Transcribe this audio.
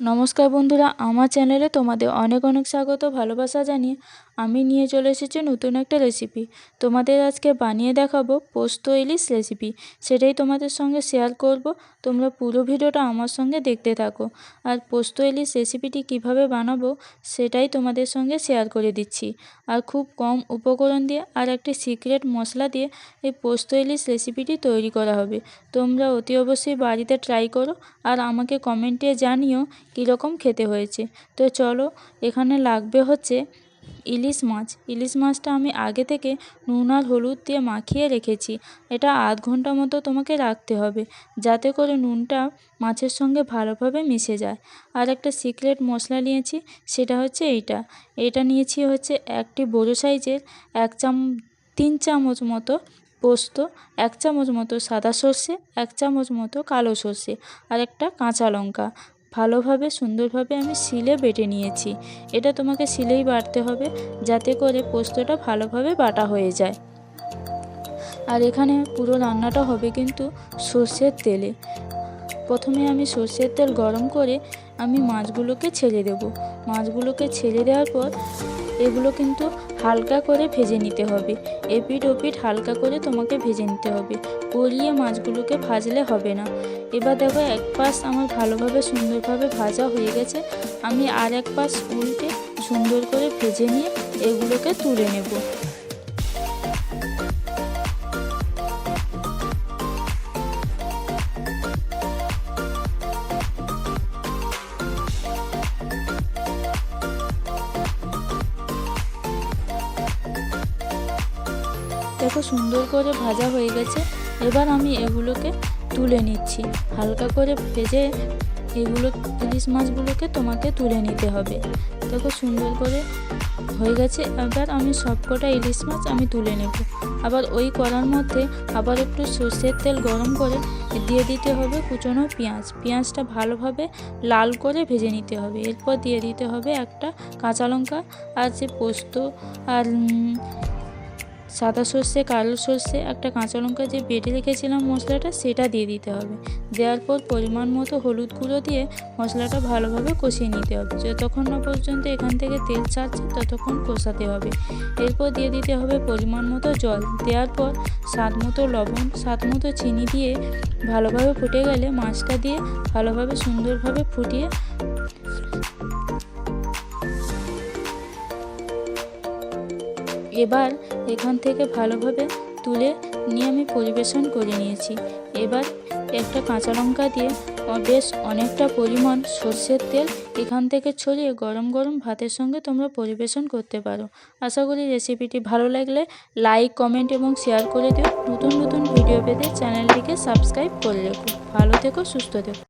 নমস্কার বন্ধুরা আমার চ্যানেলে তোমাদের অনেক অনেক স্বাগত ভালোবাসা জানিয়ে আমি নিয়ে চলে এসেছি নতুন একটা রেসিপি তোমাদের আজকে বানিয়ে দেখাবো পোস্ত ইলিশ রেসিপি সেটাই তোমাদের সঙ্গে শেয়ার করব। তোমরা পুরো ভিডিওটা আমার সঙ্গে দেখতে থাকো। আর পোস্ত ইলিশ রেসিপিটি কীভাবে বানাবো সেটাই তোমাদের সঙ্গে শেয়ার করে দিচ্ছি। আর খুব কম উপকরণ দিয়ে আর একটি সিক্রেট মশলা দিয়ে এই পোস্ত ইলিশ রেসিপিটি তৈরি করা হবে। তোমরা অতি অবশ্যই বাড়িতে ট্রাই করো আর আমাকে কমেন্টে জানিও কীরকম খেতে হয়েছে। তো চলো এখানে লাগবে হচ্ছে ইলিশ মাছ। ইলিশ মাছটা আমি আগে থেকে নুন আর হলুদ দিয়ে মাখিয়ে রেখেছি। এটা আধ ঘণ্টা মতো তোমাকে রাখতে হবে, যাতে করে নুনটা মাছের সঙ্গে ভালোভাবে মিশে যায়। আর একটা সিক্রেট মশলা নিয়েছি, সেটা হচ্ছে এইটা। এটা নিয়েছি হচ্ছে একটি বড়ো সাইজের এক চাম, তিন চামচ মতো পোস্ত, এক চামচ মতো সাদা সর্ষে, এক চামচ মতো কালো সর্ষে, আর একটা কাঁচা লঙ্কা। ভালোভাবে, সুন্দরভাবে আমি শিলে বেটে নিয়েছি। এটা তোমাকে শিলেই বাটতে হবে যাতে করে পোস্তটা ভালোভাবে বাটা হয়ে যায়। আর এখানে পুরো রান্নাটা হবে কিন্তু সর্ষের তেলে। প্রথমে আমি সর্ষের তেল গরম করে আমি মাছগুলোকে ছেড়ে দেব। মাছগুলোকে ছেড়ে দেওয়ার পর এগুলো কিন্তু হালকা করে ভেজে নিতে হবে। এপিট ওপিট হালকা করে তোমাকে ভেজে নিতে হবে। পরিয়ে মাছগুলোকে ভাজলে হবে না। এবার দেখো এক পাশ আমার ভালোভাবে সুন্দরভাবে ভাজা হয়ে গেছে। আমি আর এক পাশ উল্টে সুন্দর করে ভেজে নিয়ে এগুলোকে তুলে নেব। দেখো সুন্দর করে ভাজা হয়ে গেছে। এবার আমি এগুলোকে তুলে নিচ্ছি। হালকা করে ভেজে এগুলো ইলিশ মাছগুলোকে তোমাকে তুলে নিতে হবে। দেখো সুন্দর করে হয়ে গেছে। এবার আমি সবকটা ইলিশ মাছ আমি তুলে নেব। আবার ওই করার মধ্যে আবার একটু সর্ষের তেল গরম করে দিয়ে দিতে হবে কুচনো পেঁয়াজ। পেঁয়াজটা ভালোভাবে লাল করে ভেজে নিতে হবে। এরপর দিয়ে দিতে হবে একটা কাঁচা লঙ্কা আর যে পোস্ত আর সাদা সর্ষে, কালো সর্ষে, একটা কাঁচা লঙ্কা যে বেটে রেখেছিলাম মশলাটা, সেটা দিয়ে দিতে হবে। দেওয়ার পর পরিমাণ মতো হলুদ গুঁড়ো দিয়ে মশলাটা ভালোভাবে কষিয়ে নিতে হবে। যতক্ষণ না পর্যন্ত এখান থেকে তেল ছাড়ছে, ততক্ষণ কষাতে হবে। এরপর দিয়ে দিতে হবে পরিমাণ মতো জল। দেওয়ার পর স্বাদ মতো লবণ, স্বাদ মতো চিনি দিয়ে ভালোভাবে ফুটে গেলে মাছটা দিয়ে ভালোভাবে সুন্দরভাবে ফুটিয়ে এবার এখান থেকে ভালোভাবে তুলে নিয়ে আমি পরিবেশন করে নিয়েছি। এবার একটা কাঁচা লঙ্কা দিয়ে বেশ অনেকটা পরিমাণ সর্ষের তেল এখান থেকে ছড়িয়ে গরম গরম ভাতের সঙ্গে তোমরা পরিবেশন করতে পারো। আশা করি রেসিপিটি ভালো লাগলে লাইক, কমেন্ট এবং শেয়ার করে দিও। নতুন নতুন ভিডিও পেতে চ্যানেলটিকে সাবস্ক্রাইব করে রেখো। ভালো থেকো, সুস্থ থেকো।